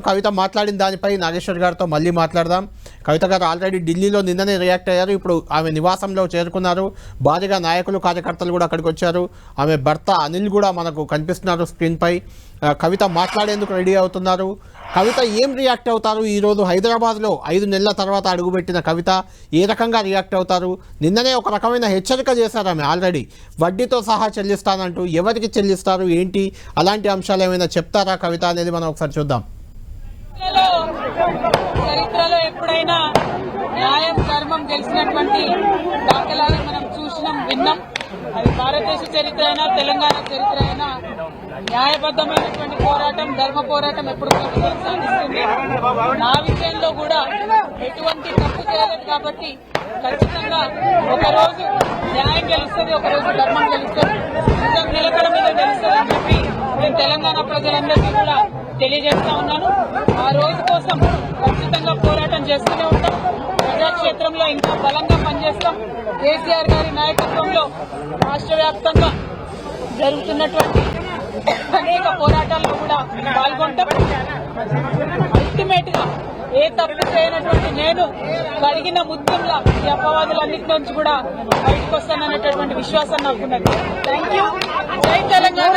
కవిత మాట్లాడిన దానిపై నాగేశ్వర్ గారితో మళ్ళీ మాట్లాడదాం. కవిత గారు ఆల్రెడీ ఢిల్లీలో నిన్ననే రియాక్ట్ అయ్యారు. ఇప్పుడు ఆమె నివాసంలో చేరుకున్నారు. భారీగా నాయకులు కార్యకర్తలు కూడా అక్కడికి వచ్చారు. ఆమె భర్త అనిల్ కూడా మనకు కనిపిస్తున్నారు స్క్రీన్పై కవిత మాట్లాడేందుకు రెడీ అవుతున్నారు. కవిత ఏం రియాక్ట్ అవుతారు? ఈరోజు హైదరాబాద్లో ఐదు నెలల తర్వాత అడుగుపెట్టిన కవిత ఏ రకంగా రియాక్ట్ అవుతారు? నిన్ననే ఒక రకమైన హెచ్చరిక చేశారు ఆమె ఆల్రెడీ. వడ్డీతో సహా చెల్లిస్తానంటూ ఎవరికి చెల్లిస్తారు? ఏంటి? అలాంటి అంశాలు ఏమైనా చెప్తారా కవిత అనేది మనం ఒకసారి చూద్దాం. చరిత్రలో ఎప్పుడైనా న్యాయం ధర్మం గెలిచినటువంటి దాఖలాలు మనం చూసినాం విన్నాం. అది భారతదేశ చరిత్ర అయినా తెలంగాణ చరిత్ర అయినా న్యాయబద్ధమైనటువంటి పోరాటం ధర్మ పోరాటం ఎప్పుడు ప్రభుత్వం సాధిస్తుంది? నా విషయంలో కూడా ఎటువంటి తప్పు చేయలేదు కాబట్టి ఖచ్చితంగా ఒకరోజు న్యాయం గెలుస్తుంది ఒకరోజు ధర్మం గెలుస్తుంది. నిజం నిలకడ మీద గెలుస్తుంది తెలంగాణ ప్రజలందరికీ కూడా తెలియజేస్తా ఉన్నాను. ఆ రోజు కోసం ఖచ్చితంగా పోరాటం చేస్తూనే ఉంటాం. ప్రజాక్షేత్రంలో ఇంకా బలంగా పనిచేస్తాం. కేసీఆర్ గారి నాయకత్వంలో రాష్ట్ర వ్యాప్తంగా జరుగుతున్నటువంటి అనేక పోరాటాల్లో కూడా పాల్గొంటాం. అల్టిమేట్గా ఏ తప్పు చేయనటువంటి నేను కడిగిన ముద్దుల్లా ఈ అపవాదులన్నిటి నుంచి కూడా బయటకు వస్తాననేటటువంటి విశ్వాసం నాకున్నది థ్యాంక్ యూ జై తెలంగాణ.